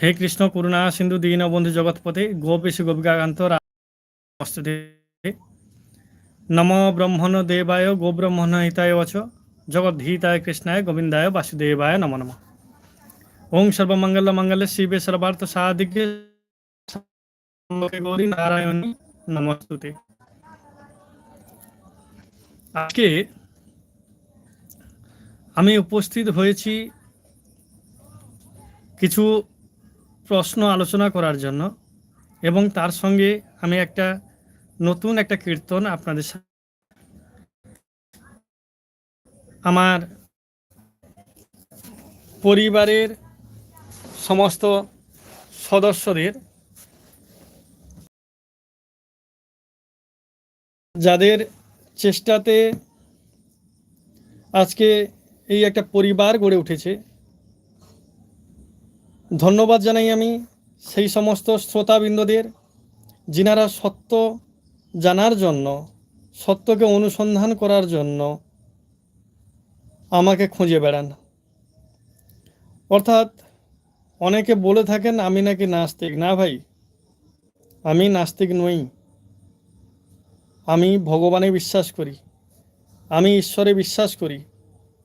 হে কৃষ্ণ, করুণা, সিন্ধু দীনবন্ধু জগৎপতে গোপেশু গোপিকাকান্ত নমস্তে নম ব্রহ্মণ দেবায় গোব্রহ্মণ হিতায় বচ জগদ্ধিতায় কৃষ্ণায় গোবিন্দায় বাসুদেবায় নম নম। ওং সর্বমঙ্গল মঙ্গলে শিবে সর্বার্থ সাধিকে গৌরী নারায়ণী নমস্তুতে। আজকে আমি উপস্থিত হয়েছি কিছু প্রশ্ন আলোচনা করার জন্য এবং তার সঙ্গে আমি একটা নতুন একটা কীর্তন আপনাদের আমার পরিবারের সমস্ত সদস্যদের যাদের চেষ্টাতে আজকে এই একটা পরিবার গড়ে উঠেছে ধন্যবাদ জানাই আমি সেই সমস্ত শ্রোতাবৃন্দদের, যিনারা সত্য জানার জন্য, সত্যকে অনুসন্ধান করার জন্য আমাকে খুঁজে বেড়ান। অর্থাৎ অনেকে বলে থাকেন, আমি নাকি নাস্তিক? না ভাই, আমি নাস্তিক নই। আমি ভগবানে বিশ্বাস করি, আমি ঈশ্বরে বিশ্বাস করি।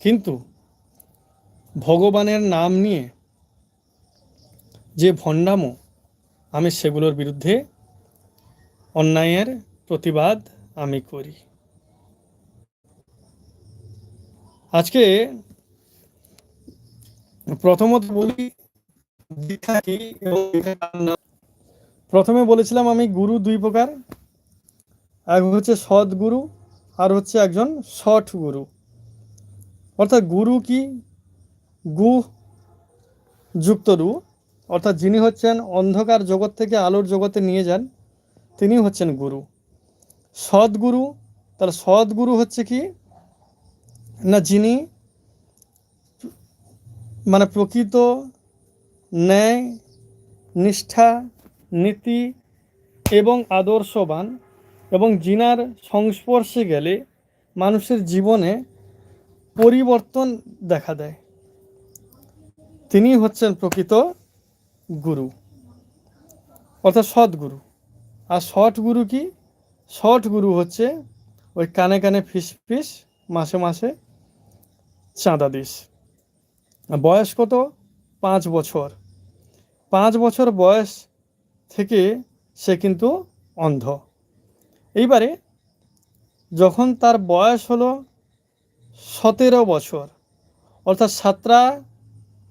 কিন্তু ভগবানের নাম নিয়ে যে ভণ্ডামো আমি সেগুলোর বিরুদ্ধে অন্যায়ের প্রতিবাদ আমি করি। আজকে প্রথমত বলি দীক্ষা কি? প্রথমে বলেছিলাম আমি গুরু দুই প্রকার, এক হচ্ছে সৎ গুরু আর হচ্ছে একজন শঠ গুরু। অর্থাৎ গুরু কি? গু যুক্ত রু অর্থাৎ যিনি হচ্ছেন অন্ধকার জগৎ থেকে আলোর জগতে নিয়ে যান, তিনি হচ্ছেন গুরু। সদ্গুরু তাহলে সদ্গুরু হচ্ছে কি? না, যিনি মানে প্রকৃত ন্যায়, নিষ্ঠা, নীতি এবং আদর্শবান এবং যিনার সংস্পর্শে গেলে মানুষের জীবনে পরিবর্তন দেখা দেয়। তিনি হচ্ছেন প্রকৃত গুরু। অর্থাৎ সৎগুরু আর শট গুরু কি? শট গুরু হচ্ছে ওই কানে কানে ফিস ফিস, মাসে মাসে চাঁদা দিস। বয়স কত? পাঁচ বছর। পাঁচ বছর বয়স থেকে সে কিন্তু অন্ধ। এইবারে যখন তার বয়স হলো সতেরো বছর, অর্থাৎ সাতরা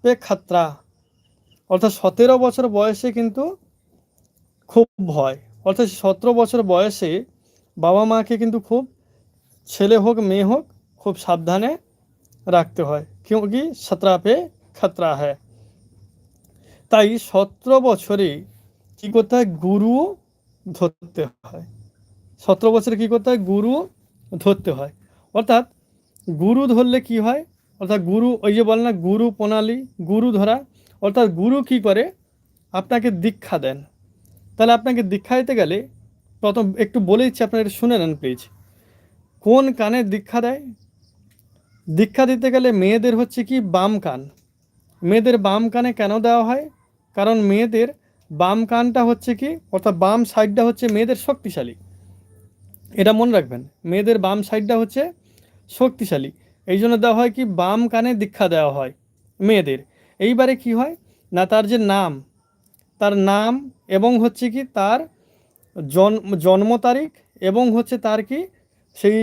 পে খাতরা অর্থাৎ সতেরো বছর বয়সে কিন্তু খুব ভয়। অর্থাৎ সতেরো বছর বয়সে বাবা মাকে কিন্তু খুব ছেলে হোক, মেয়ে হোক, খুব সাবধানে রাখতে হয়। ক্योंकि সতরা পে খতরা হ্যায় তাই সতেরো বছরে কি করতে হয়? গুরু ধরতে হয়। সতেরো বছরে কি করতে হয়? গুরু ধরতে হয়। অর্থাৎ গুরু ধরলে কি হয়? অর্থাৎ গুরু, ওই যে বলে না, গুরু প্রণালী, গুরু ধরা অর্থাৎ গুরু কি করে? আপনাকে দীক্ষা দেন। তাহলে আপনাকে দীক্ষা দিতে গেলে প্রথম একটু বলে দিচ্ছি, আপনারা একটু শুনে নেন প্লিজ কোন কানে দীক্ষা দেয়? দীক্ষা দিতে গেলে মেয়েদের হচ্ছে কি? বাম কান। মেয়েদের বাম কানে কেন দেওয়া হয়? কারণ মেয়েদের বাম কানটা হচ্ছে কি? অর্থাৎ বাম সাইডটা হচ্ছে মেয়েদের শক্তিশালী। এটা মনে রাখবেন, মেয়েদের বাম সাইডটা হচ্ছে শক্তিশালী। এই জন্য দেওয়া হয় কি? বাম কানে দীক্ষা দেওয়া হয় মেয়েদের। এইবারে কি হয়? না, তার যে নাম, তার নাম এবং হচ্ছে কি তার জন্ম তারিখ এবং হচ্ছে তার কি সেই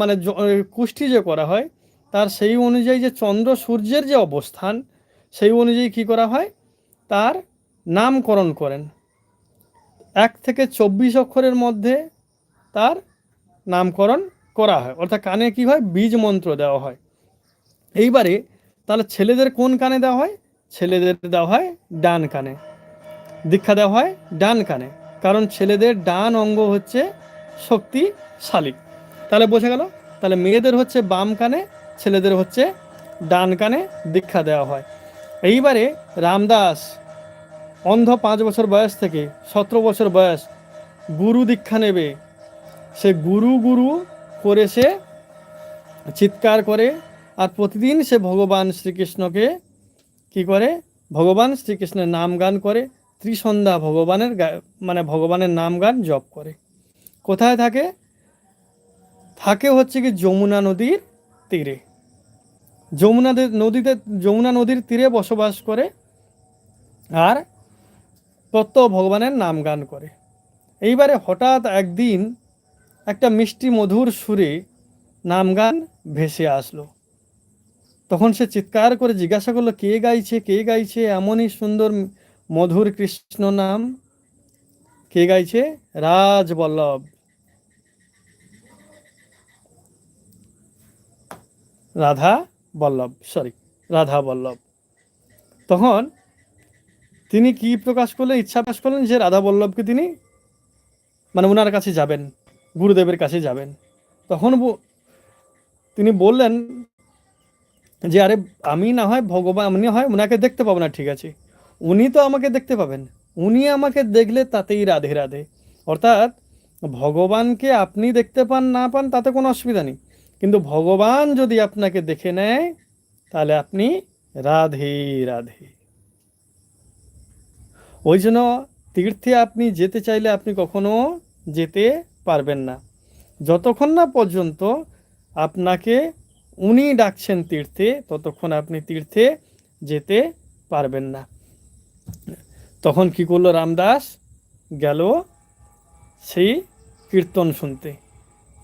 মানে কুষ্টি যে করা হয়, তার সেই অনুযায়ী যে চন্দ্র সূর্যের যে অবস্থান, সেই অনুযায়ী কি করা হয়? তার নামকরণ করেন। এক থেকে চব্বিশ অক্ষরের মধ্যে তার নামকরণ করা হয়। অর্থাৎ কানে কি হয়? বীজ মন্ত্র দেওয়া হয়। এইবারে তাহলে ছেলেদের কোন কানে দেওয়া হয়? ছেলেদের দেওয়া হয় ডান কানে। দীক্ষা দেওয়া হয় ডান কানে, কারণ ছেলেদের ডান অঙ্গ হচ্ছে শক্তিশালী। তাহলে বোঝা গেল? তাহলে মেয়েদের হচ্ছে বাম কানে, ছেলেদের হচ্ছে ডান কানে দীক্ষা দেওয়া হয়। এইবারে রামদাস, অন্ধ পাঁচ বছর বয়স থেকে সতেরো বছর বয়স, গুরু দীক্ষা নেবে। সে গুরু গুরু করে সে চিৎকার করে আর প্রতিদিন সে ভগবান শ্রীকৃষ্ণকে কি করে? ভগবান শ্রীকৃষ্ণের নাম গান করে। ত্রিসন্ধ্যা ভগবানের মানে ভগবানের নাম গান জপ করে। কোথায় থাকে? থাকে হচ্ছে কি যমুনা নদীর তীরে। যমুনা নদীতে, যমুনা নদীর তীরে বসবাস করে আর তত্ত্ব ভগবানের নাম গান করে। এইবারে হঠাৎ একদিন একটা মিষ্টি মধুর সুরে নাম গান ভেসে আসলো। তখন সে চিৎকার করে জিজ্ঞাসা করল, কে গাইছে? কে গাইছে? এমনই সুন্দর মধুর কৃষ্ণ নাম। কে গাইছে? রাজবল্লভ। রাধা বল্লভ সরি রাধা বল্লভ। তখন তিনি কি প্রকাশ করলেন? ইচ্ছা প্রকাশ করলেন যে রাধা বল্লভকে তিনি মানে ওনার কাছে যাবেন, গুরুদেবের কাছে যাবেন। তখন তিনি বললেন যে আরে আমি না হয় ভগবান, আমি হয় ওনাকে দেখতে পাবো না, ঠিক আছে। উনি তো আমাকে দেখতে পাবেন। উনি আমাকে দেখলে তাতেই রাধে রাধে। অর্থাৎ ভগবানকে আপনি দেখতে পান, না পান, তাতে কোনো অসুবিধা নেই। কিন্তু ভগবান যদি আপনাকে দেখে নেয়, তাহলে আপনি রাধে রাধে। ওই জন্য তীর্থে আপনি যেতে চাইলে আপনি কখনো যেতে পারবেন না। যতক্ষণ না পর্যন্ত আপনাকে উনি ডাকছেন তীর্থে, ততক্ষণ আপনি তীর্থে যেতে পারবেন না। তখন কি করল রামদাস? গেল সেই কীর্তন শুনতে।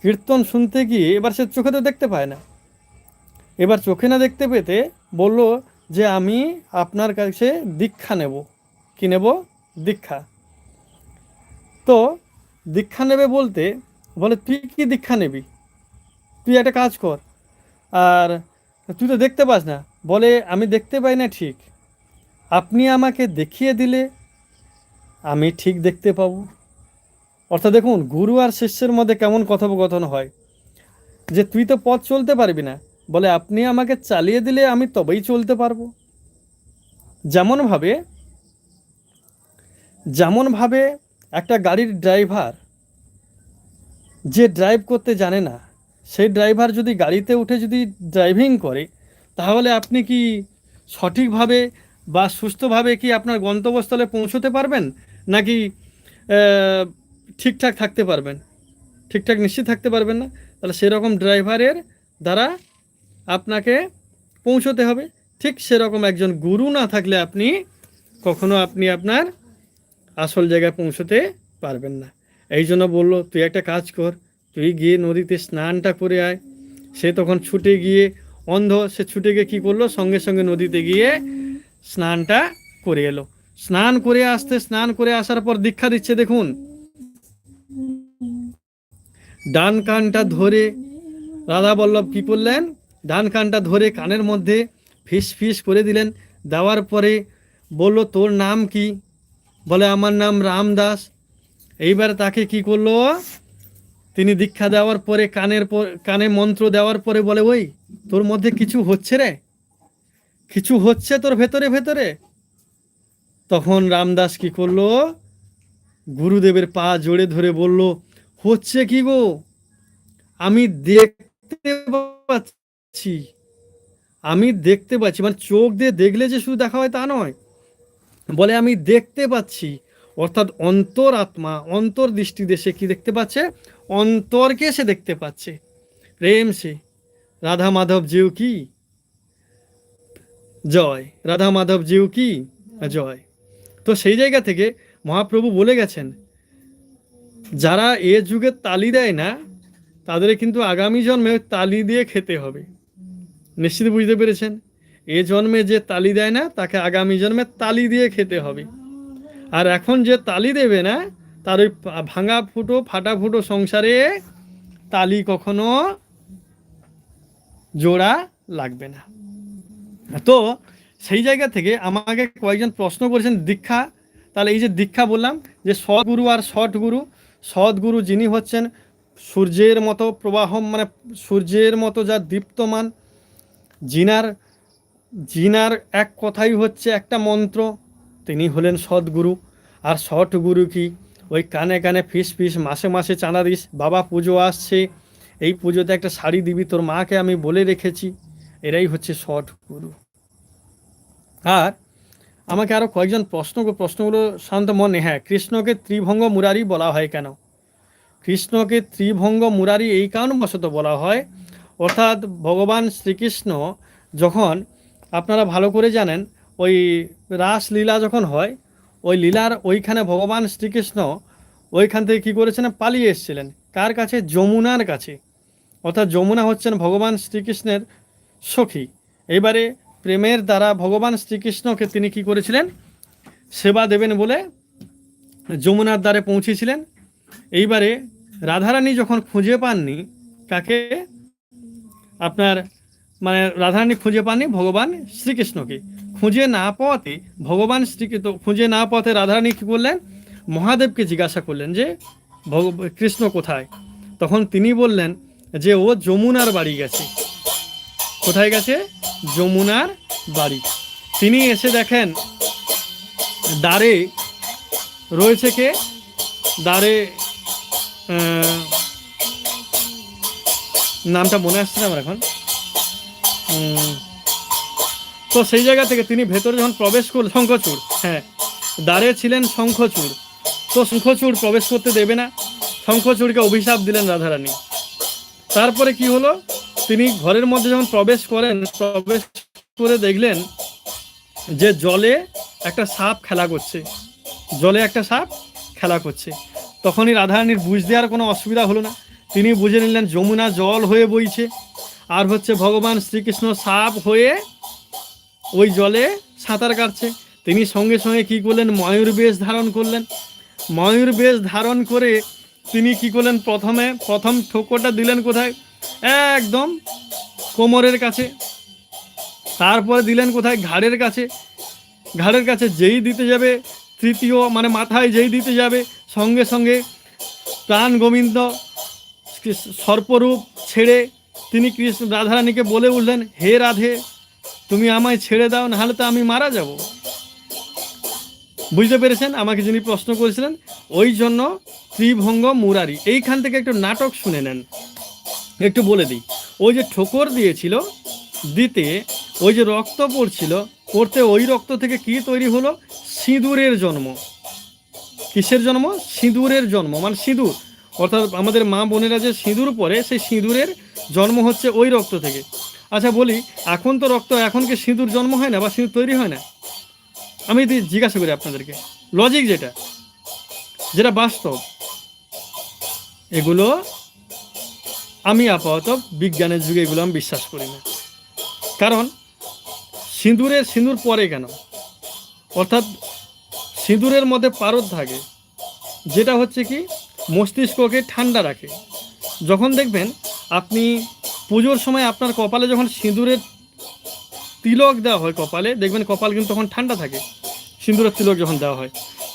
কীর্তন শুনতে গিয়ে এবার সে চোখে তো দেখতে পায় না। এবার চোখে না দেখতে পেতে বলল যে, আমি আপনার কাছে দীক্ষা নেব। কি নেব? দীক্ষা। তো দীক্ষা নেবে বলতে বলে, তুই কি দীক্ষা নেবি? তুই একটা কাজ কর। আর তুই তো দেখতে পাস না। বলে, আমি দেখতে পাই না ঠিক। আপনি আমাকে দেখিয়ে দিলে আমি ঠিক দেখতে পাবো। অর্থাৎ দেখুন, গুরু আর শিষ্যের মধ্যে কেমন কথোপকথন হয় যে, তুই তো পথ চলতে পারবি না। বলে, আপনি আমাকে চালিয়ে দিলে আমি তবেই চলতে পারব। যেমনভাবে যেমনভাবে একটা গাড়ির ড্রাইভার যে ড্রাইভ করতে জানে না সেই ড্রাইভার যদি গাড়িতে উঠে যদি ড্রাইভিং করে, তাহলে আপনি কি সঠিকভাবে বা সুস্থভাবে কি আপনার গন্তব্যস্থলে পৌঁছতে পারবেন? নাকি ঠিকঠাক থাকতে পারবেন? ঠিকঠাক নিশ্চিত থাকতে পারবেন না? তাহলে সেরকম ড্রাইভারের দ্বারা আপনাকে পৌঁছতে হবে। ঠিক সেরকম একজন গুরু না থাকলে আপনি কখনো আপনি আপনার আসল জায়গায় পৌঁছতে পারবেন না। এই জন্য বলল, তুই একটা কাজ কর তুই গিয়ে নদীতে স্নানটা করে আয়। সে তখন ছুটে গিয়ে অন্ধ, সে ছুটে গিয়ে কী করল? সঙ্গে সঙ্গে নদীতে গিয়ে স্নানটা করে এলো। স্নান করে আসতে, স্নান করে আসার পর দীক্ষা দিচ্ছে, দেখুন। ডান কানটা ধরে রাধা বল্লভ কি করলেন? ডান কানটা ধরে কানের মধ্যে ফিস ফিস করে দিলেন। দেওয়ার পরে বলল, তোর নাম কি? বলে, আমার নাম রামদাস। এইবার তাকে কি করল? তিনি দীক্ষা দেওয়ার পরে কানের কানে মন্ত্র দেওয়ার পরে বলে, ওই, তোর মধ্যে কিছু হচ্ছে রে? কিছু হচ্ছে তোর ভেতরে ভেতরে? তখন রামদাস কি করল? গুরুদেবের পা জোরে ধরে বলল, হচ্ছে কি গো? আমি দেখতে পাচ্ছি, আমি দেখতে পাচ্ছি মানে চোখ দিয়ে দেখলে যে শুধু দেখা হয় তা নয়। বলে, আমি দেখতে পাচ্ছি, অর্থাৎ অন্তর আত্মা, অন্তর দৃষ্টি দেশে কি দেখতে পাচ্ছে? অন্তরকে সে দেখতে পাচ্ছে। প্রেম সে। রাধা মাধব জিউ কি? জয়। রাধা মাধব জিউ কি? জয়। তো সেই জায়গা থেকে মহাপ্রভু বলে গেছেন, যারা এ যুগে তালি দেয় না তাদের কিন্তু আগামী জন্মে তালি দিয়ে খেতে হবে। নিশ্চিত বুঝতে পেরেছেন? এ জন্মে যে তালি দেয় না, তাকে আগামী জন্মে তালি দিয়ে খেতে হবে। আর এখন যে তালি দেবে না তার ওই ভাঙা ফুটো, ফাটা ফুটো সংসারে তালি কখনো জোড়া লাগবে না। তো সেই জায়গা থেকে আমাকে কয়েকজন প্রশ্ন করেছেন দীক্ষা। তাহলে এই যে দীক্ষা বললাম, যে সৎগুরু আর সৎগুরু সৎগুরু যিনি হচ্ছেন সূর্যের মতো প্রবাহ মানে সূর্যের মতো যা দীপ্তমান, জিনার জিনার এক কথাই হচ্ছে একটা মন্ত্র, তিনি হলেন সৎগুরু আর সৎগুরু কি? ওই কানে কানে ফিস ফিস, মাসে মাসে চাঁদা দিস, বাবা পুজো আসছে, এই পুজোতে একটা শাড়ি দিবি, তোর মাকে আমি বলে রেখেছি। এরাই হচ্ছে সৎগুরু আর আমাকে আরও কয়েকজন প্রশ্ন, প্রশ্নগুলো শান্ত মনে হ্যাঁ কৃষ্ণকে ত্রিভঙ্গ মুরারি বলা হয় কেন? কৃষ্ণকে ত্রিভঙ্গ মুরারি এই কারণবশত বলা হয়, অর্থাৎ ভগবান শ্রীকৃষ্ণ যখন, আপনারা ভালো করে জানেন, ওই রাসলীলা যখন হয় ওই লীলার ওইখানে ভগবান শ্রীকৃষ্ণ ওইখান থেকে কী করেছেন? পালিয়ে এসেছিলেন। কার কাছে? যমুনার কাছে। অর্থাৎ যমুনা হচ্ছেন ভগবান শ্রীকৃষ্ণের সখী। এবারে প্রেমের দ্বারা ভগবান শ্রীকৃষ্ণকে তিনি কি করেছিলেন? সেবা দেবেন বলে যমুনার দ্বারে পৌঁছেছিলেন। এইবারে রাধারানী যখন খুঁজে পাননি, কাকে? আপনার মানে রাধারানী খুঁজে পাননি ভগবান শ্রীকৃষ্ণকে। খুঁজে না পাওয়াতে ভগবান শ্রীকে তো খুঁজে না পাওয়াতে রাধারানী কী করলেন? মহাদেবকে জিজ্ঞাসা করলেন যে, ভগ, কৃষ্ণ কোথায়? তখন তিনি বললেন যে, ও যমুনার বাড়ি গেছে। কোথায় গেছে? যমুনার বাড়ি। তিনি এসে দেখেন, দ্বারে রয়েছে কে? দ্বারে নামটা মনে আসছে না আমার এখন। তো সেই জায়গা থেকে তিনি ভেতরে যখন প্রবেশ করল শঙ্খচূড় হ্যাঁ দ্বারে ছিলেন শঙ্খচূড়। তো শঙ্খচূড় প্রবেশ করতে দেবে না, শঙ্খচূড়কে অভিশাপ দিলেন রাধারানী। তারপরে কি হলো? তিনি ঘরের মধ্যে যখন প্রবেশ করেন, প্রবেশ করে দেখলেন যে জলে একটা সাপ খেলা করছে। জলে একটা সাপ খেলা করছে। তখনই রাধারানীর বুঝতে আর কোনো অসুবিধা হলো না। তিনি বুঝে নিলেন, যমুনা জল হয়ে বইছে। আর হচ্ছে ভগবান শ্রীকৃষ্ণ সাপ হয়ে ওই জলে সাঁতার কাটছে। তিনি সঙ্গে সঙ্গে কি করলেন? ময়ূর বেশ ধারণ করলেন। ময়ূর বেশ ধারণ করে তিনি কি করলেন? প্রথমে প্রথম ঠোকরটা দিলেন কোথায়? একদম কোমরের কাছে। তারপরে দিলেন কোথায়? ঘাড়ের কাছে। ঘাড়ের কাছে যেই দিতে যাবে, তৃতীয় মানে মাথায় যেই দিতে যাবে, সঙ্গে সঙ্গে প্রাণ গোবিন্দ সর্পরূপ ছেড়ে তিনি কৃষ্ণ রাধারানীকে বলে উঠলেন, হে রাধে তুমি আমায় ছেড়ে দাও, নাহলে তো আমি মারা যাব। বুঝতে পেরেছেন? আমাকে যিনি প্রশ্ন করেছিলেন, ওই জন্য ত্রিভঙ্গ মুরারি। এইখান থেকে একটু নাটক শুনে নেন। একটু বলে দিই। ওই যে ঠোকর দিয়েছিল, দিতে ওই যে রক্ত পড়ছিল, পড়তে ওই রক্ত থেকে কি তৈরি হলো? সিঁদুরের জন্ম। কিসের জন্ম? সিঁদুরের জন্ম। মানে সিঁদুর। অর্থাৎ আমাদের মা বোনেরা যে সিঁদুর পরে, সেই সিঁদুরের জন্ম হচ্ছে ওই রক্ত থেকে। আচ্ছা বলি, এখন তো রক্ত, এখন কি সিঁদুর জন্ম হয় না বা সিঁদুর তৈরি হয় না? আমি জিজ্ঞাসা করি আপনাদেরকে লজিক যেটা যেটা বাস্তব, এগুলো আমি আপাতত বিজ্ঞানের যুগে এগুলো আমি বিশ্বাস করি না। কারণ, সিঁদুরের সিঁদুর পরে কেন? অর্থাৎ, সিঁদুরের মধ্যে পারদ থাকে, যেটা হচ্ছে কি, মস্তিষ্ককে ঠান্ডা রাখে। যখন দেখবেন, আপনি পুজোর সময় আপনার কপালে যখন সিঁদুরের তিলক দেওয়া হয় কপালে, দেখবেন কপাল কিন্তু তখন ঠান্ডা থাকে, সিঁদুরের তিলক যখন দেওয়া হয়।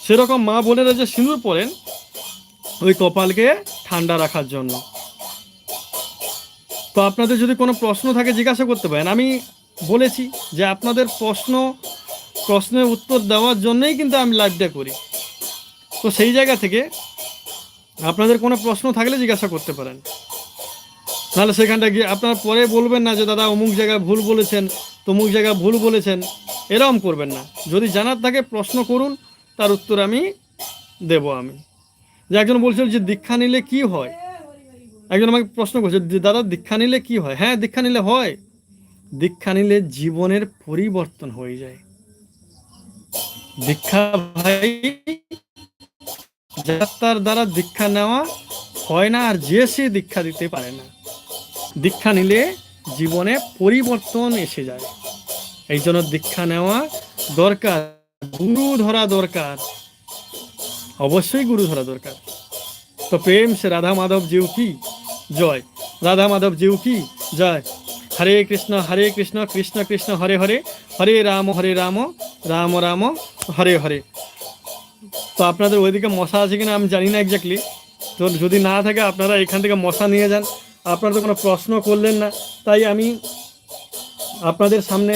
সেরকম মা বোনেরা যে সিঁদুর পরেন, ওই কপালকে ঠান্ডা রাখার জন্য। তো আপনাদের যদি কোনো প্রশ্ন থাকে, জিজ্ঞাসা করতে পারেন। আমি বলেছি যে আপনাদের প্রশ্ন, প্রশ্নের উত্তর দেওয়ার জন্যই কিন্তু আমি লাইভটা করি। তো সেই জায়গা থেকে আপনাদের কোনো প্রশ্ন থাকলে জিজ্ঞাসা করতে পারেন। নাহলে সেখানটা গিয়ে আপনারা পরে বলবেন না যে, দাদা, অমুক জায়গায় ভুল বলেছেন, তমুক জায়গায় ভুল বলেছেন। এরকম করবেন না। যদি জানার থাকে, প্রশ্ন করুন, তার উত্তর আমি দেব আমি। যে একজন বলছিল যে, দীক্ষা নিলে কি হয়? একজন আমাকে প্রশ্ন করছে, যে, দাদা, দীক্ষা নিলে কি হয়? হ্যাঁ দীক্ষা নিলে হয়। দীক্ষা নিলে জীবনের পরিবর্তন হয়ে যায়। দীক্ষা ভাই যাত্রার দ্বারা দীক্ষা নেওয়া হয় না, আর যে সে দীক্ষা দিতে পারে না। দীক্ষা নিলে জীবনে পরিবর্তন এসে যায়। এই জন্য দীক্ষা নেওয়া দরকার, গুরু ধরা দরকার। অবশ্যই গুরু ধরা দরকার। তো প্রেম সে রাধা মাধব জিউ কি? জয়। রাধা মাধব জিউ কি? জয়। হরে কৃষ্ণ হরে কৃষ্ণ কৃষ্ণ কৃষ্ণ, হরে হরে। হরে রাম হরে রাম রাম রাম, হরে হরে। তো আপনাদের ওইদিকে মশা আছে কিনা আমি জানি না এক্স্যাক্টলি তো যদি না থাকে আপনারা এখান থেকে মশা নিয়ে যান। আপনারা তো কোনো প্রশ্ন করলেন না। তাই আমি আপনাদের সামনে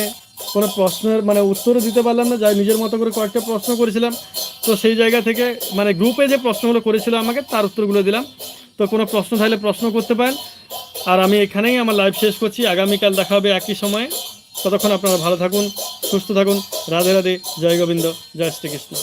কোনো প্রশ্নের মানে উত্তরও দিতে পারলাম না, যাই নিজের মতো করে কয়েকটা প্রশ্ন করেছিলাম। তো সেই জায়গা থেকে মানে গ্রুপে যে প্রশ্নগুলো করেছিল আমাকে, তার উত্তরগুলো দিলাম। তো কোনো প্রশ্ন থাকলে প্রশ্ন করতে পারেন। আর আমি এখানেই আমার লাইভ শেষ করছি। আগামীকাল দেখা হবে একই সময়ে। ততক্ষণ আপনারা ভালো থাকুন, সুস্থ থাকুন। রাধে রাধে, জয় গোবিন্দ, জয় শ্রীকৃষ্ণ।